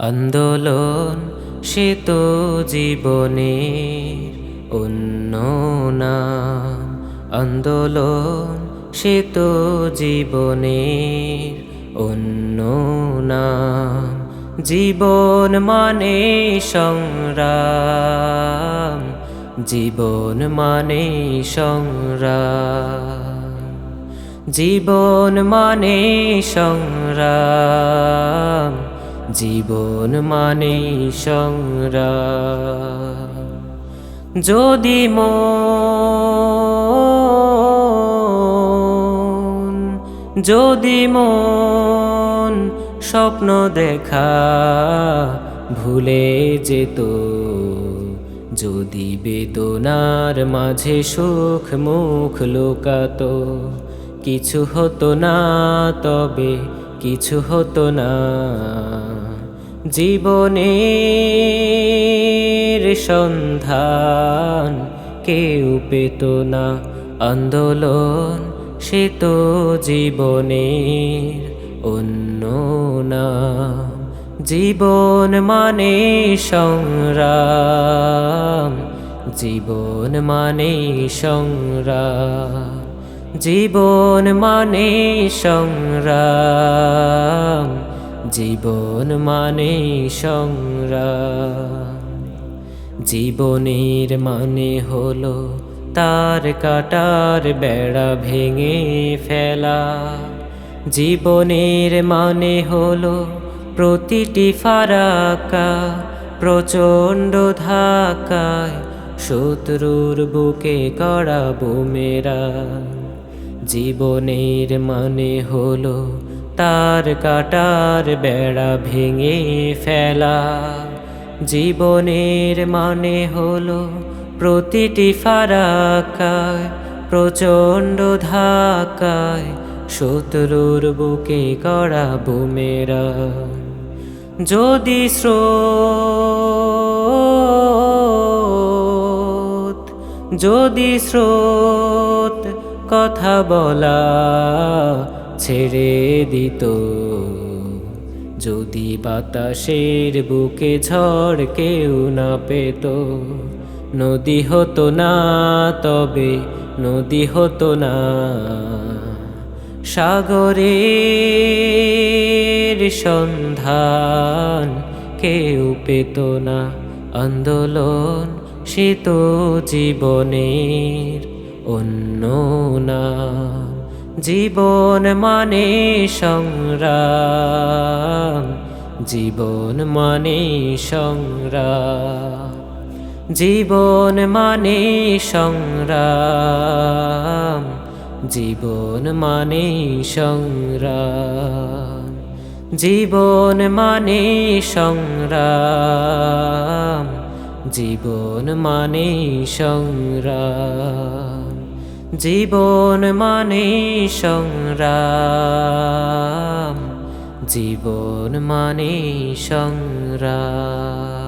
আন্দোলন সে তো জীবনের অন্য নাম। আন্দোলন সে তো জীবনের অন্য নাম। জীবন মানে সংগ্রাম। জীবন মানে সংগ্রাম। জীবন মানে সংগ্রাম। জীবন মানে সংগ্রাম। যদি মন যদি মন স্বপ্ন দেখা ভুলে যেত, যদি বেদনার মাঝে সুখ মুখ লোকাতো, কিছু হতো না তবে কিছু হতো না। জীবনের সন্ধান কেউ পেত না। আন্দোলন সে তো জীবনের অন্য না জীবন মানে সংগ্রাম। জীবন মানে সংগ্রাম। জীবন মানে সংগ্রাম, জীবন মানে সংগ্রাম। জীবনের মানে হলো তার কাটার বেড়া ভেঙে ফেলা। জীবনের মানে হলো প্রতিটি ফারাকা প্রচণ্ড ধাক্কায় শত্রুর বুকে করা বুমেরা। জীবনের মানে হলো তার কাটার বেড়া ভেঙে ফেলা। জীবনের মানে হলো প্রতিটি ফারাকায় প্রচণ্ড ধাকায় শত্রুর বুকে করা বুমেরা। যদি স্রোত যদি স্রোত কথা বলা ছেড়ে দিত। যদি বাতাসের বুকে ঝড় কেউ না পেত, নদী হতো না, তবে নদী হতো না। সাগরের সন্ধান কেউ পেত না। আন্দোলন সে তো জীবনের অন্য নাম জীবন মানে সংগ্রাম, জীবন মানে সংগ্রাম, জীবন মানে সংগ্রাম, জীবন মানে সংগ্রাম, জীবন মানে সংগ্রাম, জীবন মানে সংগ্রাম। জীবন মানে সংগ্রাম। জীবন মানে সংগ্রাম।